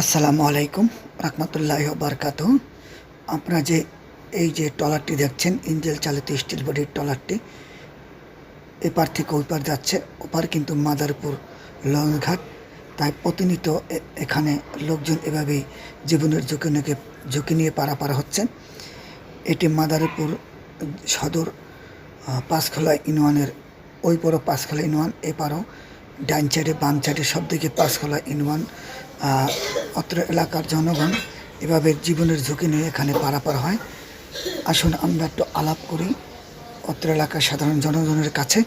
আসসালামু আলাইকুম, রহমতুল্লাহ বারকাত আপনারা যে এই যে ট্রলারটি দেখছেন, ইঞ্জেল চালিত স্টিল বডির ট্রলারটি এপার থেকে ওপার যাচ্ছে। ওপার কিন্তু মাদারপুর লঞ্চঘাট। তাই প্রতিনিয়ত এখানে লোকজন এভাবেই জীবনের ঝুঁকি নিয়ে ঝুঁকি নিয়ে পারাপার হচ্ছেন এটি মাদারপুর সদর পাঁচখোলা ইউনিয়নের, ওই পারও পাঁচখোলা ইউনিয়ন এপারও ডাইন সাইডে বাম সাইডে সব দিকে পাঁচখোলা ইউনিয়ন। অত্র এলাকার জনগণ এভাবে জীবনের ঝুঁকি নিয়ে এখানে পারাপার হয়। আসুন আমরা একটু আলাপ করি অত্র এলাকার সাধারণ জনগণের কাছে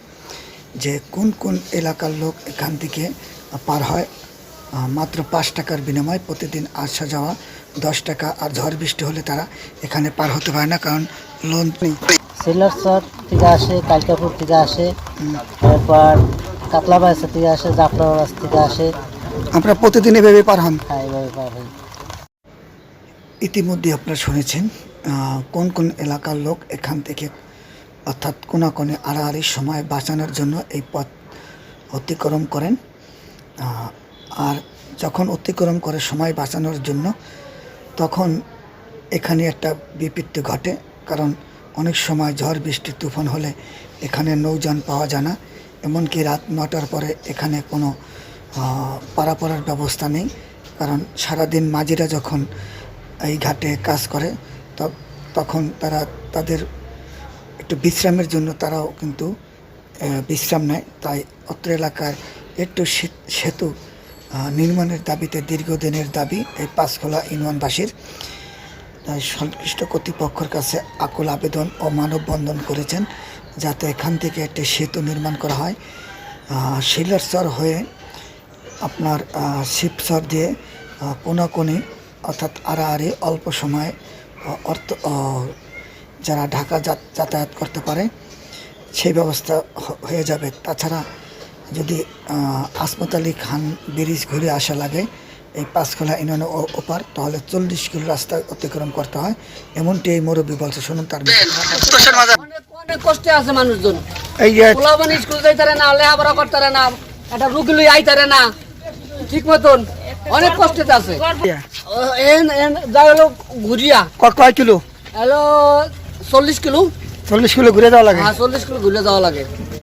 যে কোন কোন এলাকার লোক এখান থেকে পার হয়। মাত্র পাঁচ টাকার বিনিময়ে প্রতিদিন আসা যাওয়া দশ টাকা আর ঝড় বৃষ্টি হলে তারা এখানে পার হতে পারে না কারণ লোন নেই। সিলারচর থেকে আসে কালকাপুর থেকে আসে তারপর কাতলা বাইসা থেকে আসে জাফরাবাস থেকে আসে। আমরা প্রতিদিন এভাবে পার হন। হ্যাঁ এইভাবে পার হই। ইতিমধ্যে আপনারা শুনেছেন কোন কোন এলাকার লোক এখান থেকে অর্থাৎ কোনাকোনে আড়াআড়ি সময় বাঁচানোর জন্য এই পথ অতিক্রম করেন। আর যখন অতিক্রম করে সময় বাঁচানোর জন্য তখন এখানে একটা বিপত্তি ঘটে। কারণ অনেক সময় ঝড় বৃষ্টি তুফান হলে এখানে নৌযান পাওয়া যায় না। এমনকি রাত নটার পরে এখানে কোনো পারাপারের ব্যবস্থা নেই। কারণ সারাদিন মাঝিরা যখন এই ঘাটে কাজ করে তখন তারা তাদের একটু বিশ্রামের জন্য তারাও কিন্তু বিশ্রাম নেয়। তাই অত্র এলাকার একটু সেতু নির্মাণের দাবিতে দীর্ঘদিনের দাবি এই পাঁচখোলা ইউনিয়নবাসীর। সংশ্লিষ্ট কর্তৃপক্ষের কাছে আকুল আবেদন ও মানববন্ধন করেছেন, যাতে এখান থেকে একটি সেতু নির্মাণ করা হয়। শিলারচর হয়ে আপনার আহ, দিয়ে কোনাকুনি অর্থাৎ আড়াআড়ি অল্প সময়ে অর্থ যারা ঢাকা যাত- যাতায়াত করতে পারে সেই ব্যবস্থা হয়ে যাবে। তাছাড়া যদি আসমত আলী খান ব্রিজ ঘুরে আসা লাগে এই পাঁচখোলা ইউনিয়ন ও- ওপার তাহলে চল্লিশ কিলো রাস্তা অতিক্রম করতে হয়। এমনটি এই মুরব্বী বলছে। শুনুন তার। অনেক কষ্টে আছে মানুষজন। এই যে পোলাবান স্কুল যাইতারে না লেখাপড়া করতারে না একটা রুগী লই আইতারে না। ঠিক মতন অনেক কষ্টে আছে। এন এন যা হলো ঘুরিয়া। কয় কিলো? হলো চল্লিশ কিলো। চল্লিশ কিলো ঘুরে যাওয়া লাগে। হ্যাঁ চল্লিশ কিলো ঘুরে যাওয়া লাগে।